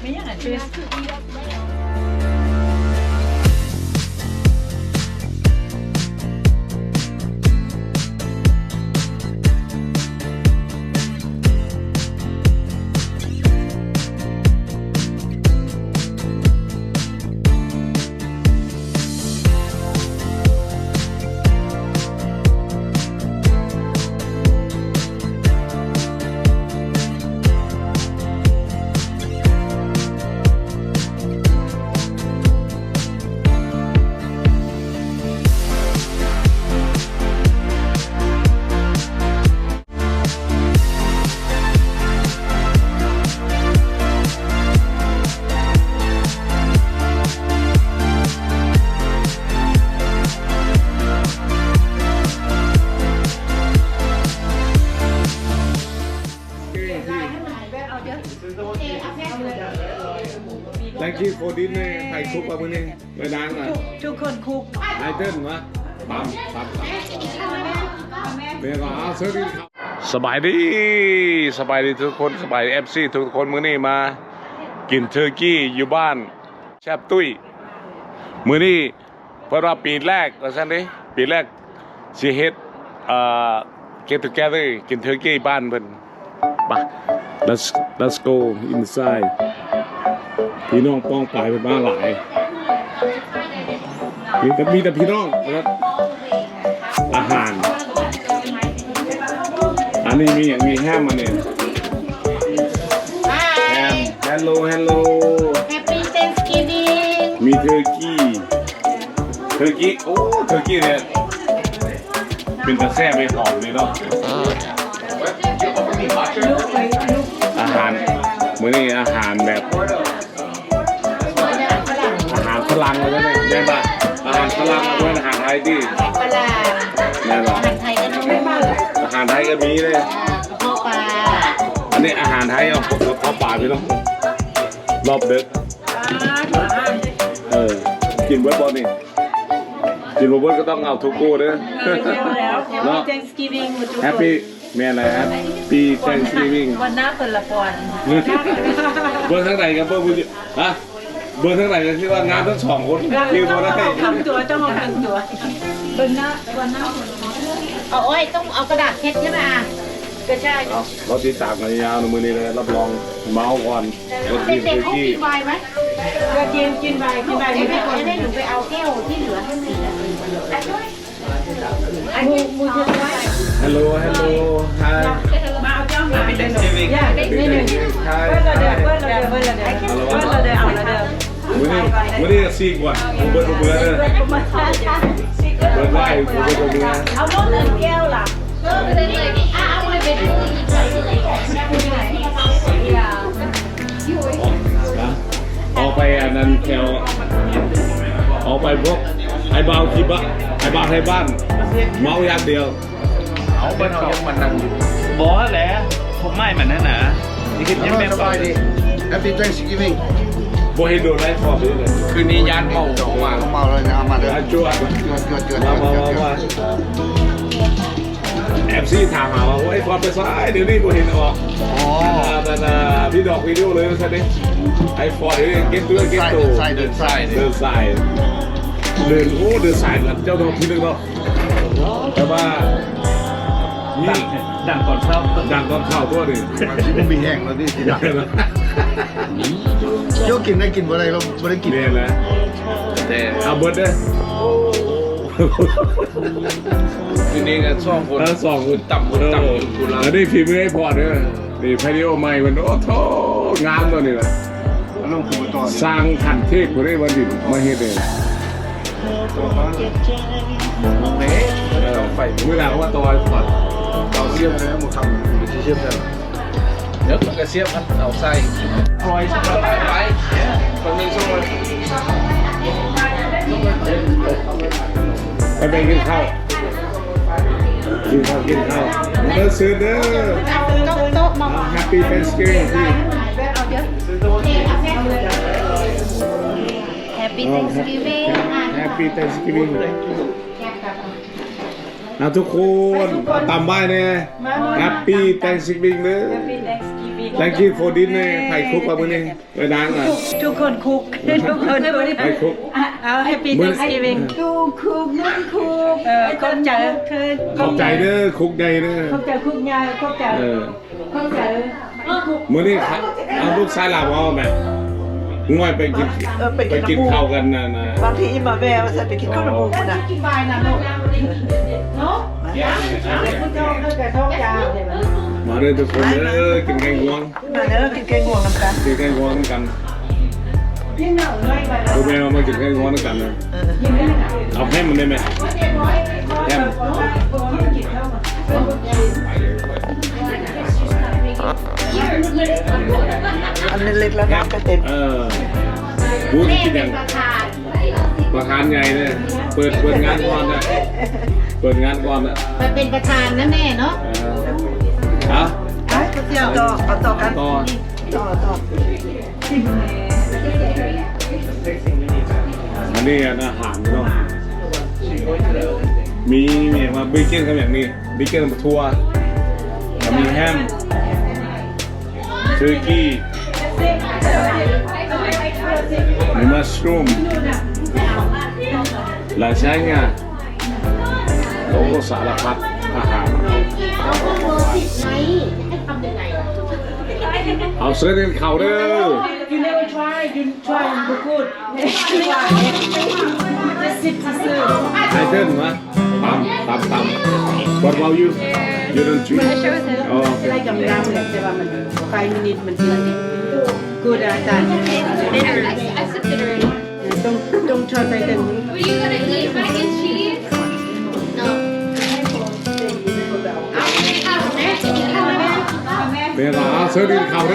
ไม่ ยังไงฟิสแ Thank you for dinner ไข่คุกเอามือนี่ไปล้างอะทุกคนคุกไอเติ้ลวะปั๊มปั๊มเนี่ยก็เอาเซอร์วิสสบายดีสบายดีทุกคนสบายเอฟซีทุกคนมื้อนี้มา กินเทอร์กี้อยู่บ้านแชบตุ้ยมื้อนี้เพราะว่าปีแรกว่าซั่นเด้ปีแรกสิเฮ็ดเอ่อ get together กินเทอร์กี้บ้านเพิ่นไป let's let's go inside พี่น้องป้องปลายเป็นบ้านหลายมีแต่มีแต่พี่น้องนะครับอาหาร อันนี้มีอย่างมีแฮมมาเนี่ยแฮมฮัลโหลฮัลโหล Happy Thanksgiving มีเทอร์กี้เทอร์กี้โอ้เทอร์กี้เนี่ยเป็นตะแซ่บไปหอมเลยเนาะอาหารมื้อนี้อาหารแบบ อาหารฝรั่งเลยนะแม่บ้านอาหารฝรั่งเอาไว้อาหารไทยดิปลาแม่บ้าอานหารไทยก็ต้องไม่บ้างอาหารไทยก็มีเลยข้าวปลาอันนี้อาหารไทยเอาเอาเข้าป่าไปเนาะรอบดึกเออกินเบิร์ดบอลนี่กินเบิร์ดก็ต้องเอาทุกกูเด้อแล้วเนาะ Thanksgiving หมดทุกแฮปปี้แม่อะไรครับปีแ a ง k ี v ิ n งวันหน้าเปิดละคร เบอร์ทั้งไหนกันเบอร์คุณฮะ เบอร์ทั้งไหนกันที่ว่างานทั้งสองคนคิวมาได้ทำตัวต้องเอาทำตัวเปิดหน้าวันหน้าเอาอ้อยต้องเอากระดาษเช็ดใช่ไหมอะก็ใช่เอาเราติดตามกันยาวในมือนี้เลยรับรองเมาส์ก่อนรถทีมเด็กเทอร์ๆเขากี้กินไวน์ไหมก็กินกินไปกินไปไอ้ไม่แม่ได้จะได้หนูไปเอาแก้วที่เหลือให้สีอะมูมูเยอะไว้ฮัลโหลฮัลโหลฮายมาเอาเจ้ามาเป็นเซฟิงอย่าได้ไม่หนึ่งเปิ มือนี้มือนี้ซีกว่าผมเบิร์ดผมเบิร์ดเลยมาทานเบิร์ดไล่ผมเบิร์ดผมเบิร์ดเอาน้องหนึ่งแก้วล่ะก็เลยเลยอะเอาไปเป็นนะออกไปอันนั้นแถวออกไปพวกไอ้บ่าวคิบะไอ้บ่าวไทยบ้าน เมาอย่างเดียว เอาเบิ้ลเขายังมันนั่งอยู่บอสแหละผมไม่เหมือนนั่นนะนี่คือยังเป็นไฟดิ Happy Thanksgiving โบเห็นโดนไล่ขอบเลยเลยคืนนี้ยานเมาสองว่าต้องเมาเลยนะเอามาเลยอาจวดเกิดเกิดเกิดมามาเกิดมาเกิดมาแอฟซีถามหาว่าไอ้ความเป็นซ้ายเดี๋ยวนี้โบเห็นออกอ๋อนั่นน่ะพี่ดอกวิดีโอเลยใช่ไหมไอ้ฟอร์ดเนี่ยเก็ตตัวเก็ตใส่ตัวใส่เดินใส่เดินสายเดินโอ้เดินสายกับเจ้าดอกที่นึงเนาะแต่ว่านี่ดังก่อนเช้าดังตอนเข้าตัวหนึ่งมันมีแห้งแล้วนี่สิดัก เที่ยวกินได้กินบ่ได้เราบ่ได้กินเนี่ยแหละแต่เอาเบิร์ดเด้อคืนนี้กันสองคนทั้งสองคนต่ำคนต่ำอยู่กูละแล้วนี่พิมพ์ให้พอเด้อนี่พาริโอใหม่มันโอ้โถงามตัวนี้แหละลงคือต่อสร้างขันเทพคนได้วันดิบมาเฮ็ดเองเฮ้ยต้องไฟเมื่อไหร่ว่าตัวก่อนเราเชื่อมแล้วหมดคำเชื่อมแล้ว เดี๋ยวมันก็เสียบมันเอาใส่ปล่อยสักไปไปมันมีช่วงไปไปกินข้าวกินข้าวกินข้าวเด้อซื้อเด้อโต๊ะโต๊ะมาแฮปปี้เทนสกิลพี่เอาเยอะแฮปปี้ Thanksgiving แฮปปี้เทนสกิลนะทุกคนตามบ้านเนี่ยแฮปปี้เทนสกิลเด้อ Happy Thanksgiving thank you for dinner ไข่คุกกับมือนี่ไปดังอะทุกคนคุกทุกคนคุกไข่คุกเอาให้ปีมื้เตออร์สตีเวนทุกคุกนั่นคุกเออขอบใจขอบใจเด้อคุกใหญ่เด้อขอบใจคุกยายขอบใจเออขอบใจมื้อนี้ครับเอาลูกชายหลับเอาไหม ง่อยไปกินไปกินข้าวกันนะนะบางทีมาแม่มาใส่ไปกินข้าวหมูนะกินบายนะลูกเนาะผู้ชมเลิกกับท้องยาวเดี๋ยวมันมาเด้อทุกคนเด้อกินแกงงวงมาเด้อกินแกงง่วงกันกันกินแกงงวงกันพี่หน่อยน้อยไปแล้วดูแม่มากินแกงงวงกันนะเอาแฮมมันได้ไหมแฮม อันเล็กๆแล้วน้ำก็เต็มเออพูดกินอย่างประธานประธานใหญ่เนี่ย เปิดเปิดงานก่อนนะเปิดงานก่อนนะไปเป็นประธานนะแม่เนาะเออเอาเที่ยวต่อเอาต่อกันต่อต่อต่ออันนี้อาหารเนาะมีมีมาบิเกนครับอย่างนี้บิเกนมาทัวร์แล้วมีแฮม เทอร์กี้มีมัสรูมลาซานญ่าโอ้สารพัดอาหารเอาพวกโลสิบไงให้ทำยังไงเอาเสื้อเดินเข่าเด้อ You never try you try and do good try just sit ซื่อไอเติ้ลมา ตำตำตำ What about you You don't drink Oh ๆไล่กำลังเลยแต่ว่ามันไฟมินิทมันดี good อาจารย์ I sipped it already. ต้องต้องชอบไปกันนี้ Were you gonna eat mac and cheese? No. I'll make it. เดี๋ยวเอาเสื้อเดินเข่าเ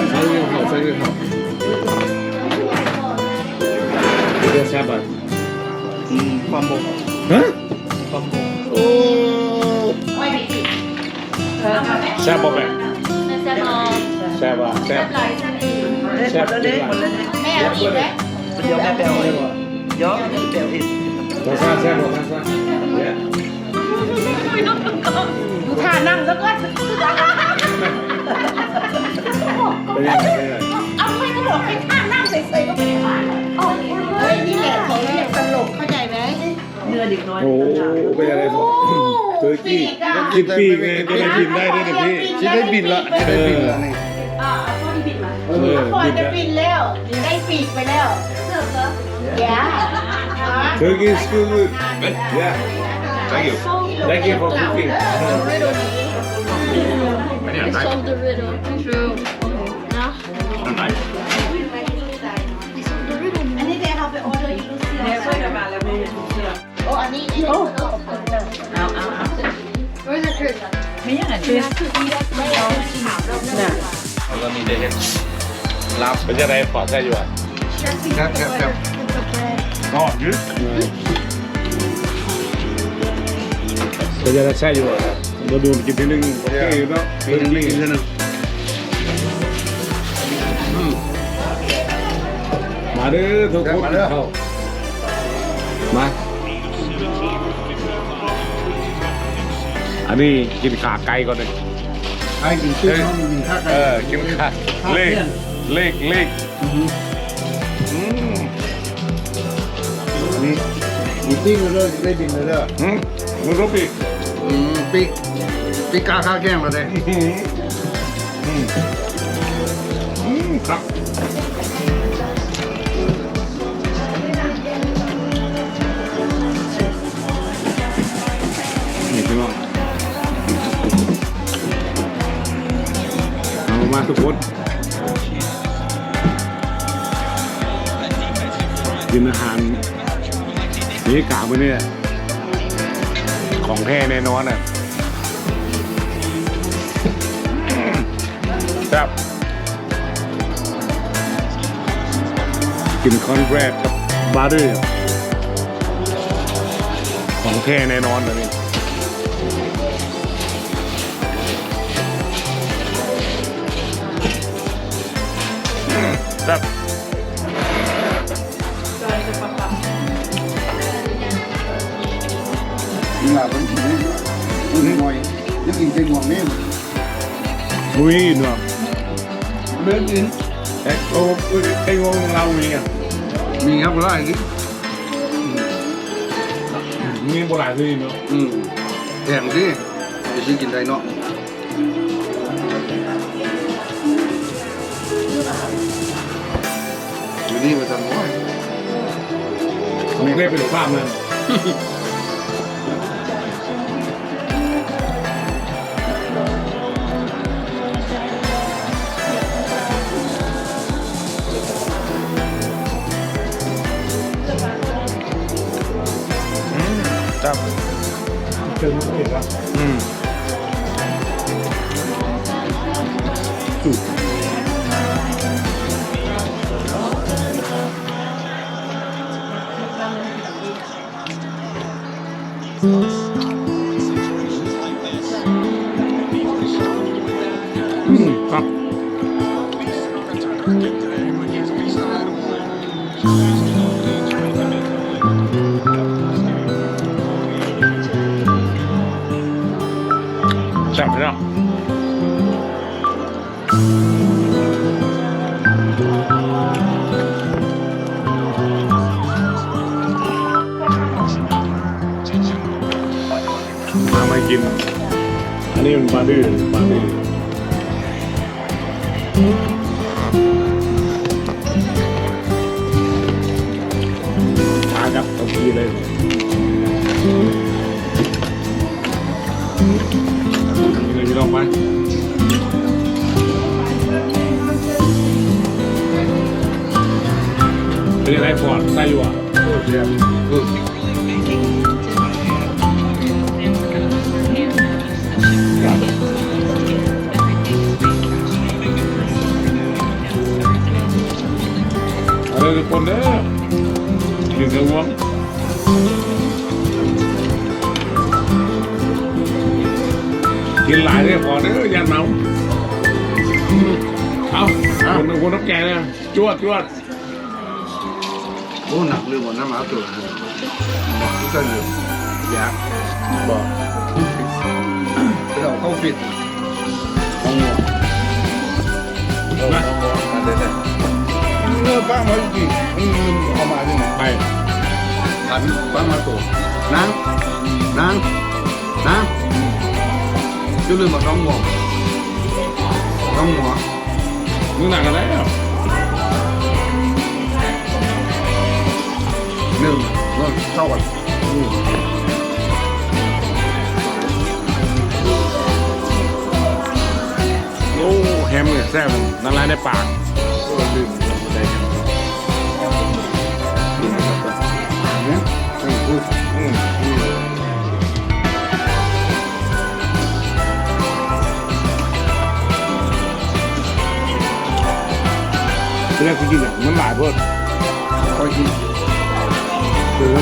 ด้อเจ้าจิ๋มแม่เอาเลยเลยตามสบายเออจังเลยเสื้อเดินเข่าเด้อเอาก้อนเอาก้อนเสื้อเดินเข่าเสื้อเดินเข่าเดี๋ยวแซ่บอะความบกฮะความบกโอ้แซ่บบ่แม่ That's all. แซ่บแซ่บเล็กหมดเล็กหมดแม่เอาอีกไหมเดี๋ยวแม่แปลเลยเดี๋ยวแปลอีกตัวซ่าแซ่บบ่ซ่าซ่าเนี่ยดูท่านั่งแล้วก็ เป็นยังไงเป็นยังไงเอาไม่ก็บอกให้ท่านั่งเฉยๆก็ไม่ได้ผ่านเฮ้ยนี่แหละเขาเรียกตลกเข้าใจไหมเนื้อเด็กน้อยโอ้เป็นยังไงบ่เตอร์กี้กินปีกไงจะได้กินได้ด้วยนะพี่ที่ได้บินละที่ได้บินละนี่เออก่อนบินจะแล้วบินแล้วได้ปีกไปแล้วอย่า Turkey is good. Yeah. Thank you. Thank you for cooking. I solved the riddle. True. ลาบเป็นยังไงขอแท้อยู่อะครับครับครับอ๋อยืดเป็นยังไงแท้อยู่อะเราดูกินทีนึงโอเคเนาะเออนี่กินเท่านั้นมาเด้อทุกคนเข้ามาอันนี้กินขาไก่ก่อนเลยไอ้กินตื้อเขามีค่าไก่เออกินขาเลข เลขเลขอืมอันนี้มีติ้งเลยเด้อได้บินเลยเด้ออืมมึงรู้ปีกอืมปีกปีกกาข้าแกล้งเราเลยอืมอืมอืมครับนี่พี่น้องเอามาทุกคน กินอาหารนี่กาไปเนี่ยของแท้แน่นอนอะครับกินคอนแกรดกับบาร์เดอร์ของแท้แน่นอนเลยนี่ครับ ยังกินเจ๊งหวงนี่มุ้ยเนาะเดินกินเอ็กโอ้ไอ้งงเรามีอะมีครับไล่นี่มีโบราณที่เนาะอืมแข่งสิจะซื้อกินได้เนาะอยู่นี่มาทำน้อยมีได้เป็นภาพมันจับเจอมัน เห็นแล้วอื อันนี้มันปลาดื้อปลาดื้อชากับตะกี้เลยนี่เลยพี่น้องไปเป็นยังไงฟอร์ดได้อยู่อะเสียบเออ นเด้อกินกระวงกินหลายเลยพอเด้อยันเมาเอาคนคนน้ำแกงเนี่ยจวดจวดโอ้หนักเรื่องของน้ำหมาตัวนะบอกทุกท่านเลยอยากบอกเราเข้าปิดต้องงอนะ เมื่อป้ามากี่อืมเอามาที่ไหนไปถามป้ามาตัวนางนางนางจะลืมมาน้องหมอน้องหมอนึกหนักกันแล้วหนึ่งเมื่อเท่ากันโอ้แฮมเนี่ยแซ่บนั่นลายในปากก็ เป็นอะไรที่กินอะมันหลายเพิ่มค่อยกินคือ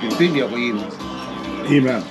กินที่เดียวก็อิ่มอิ่มแล้ว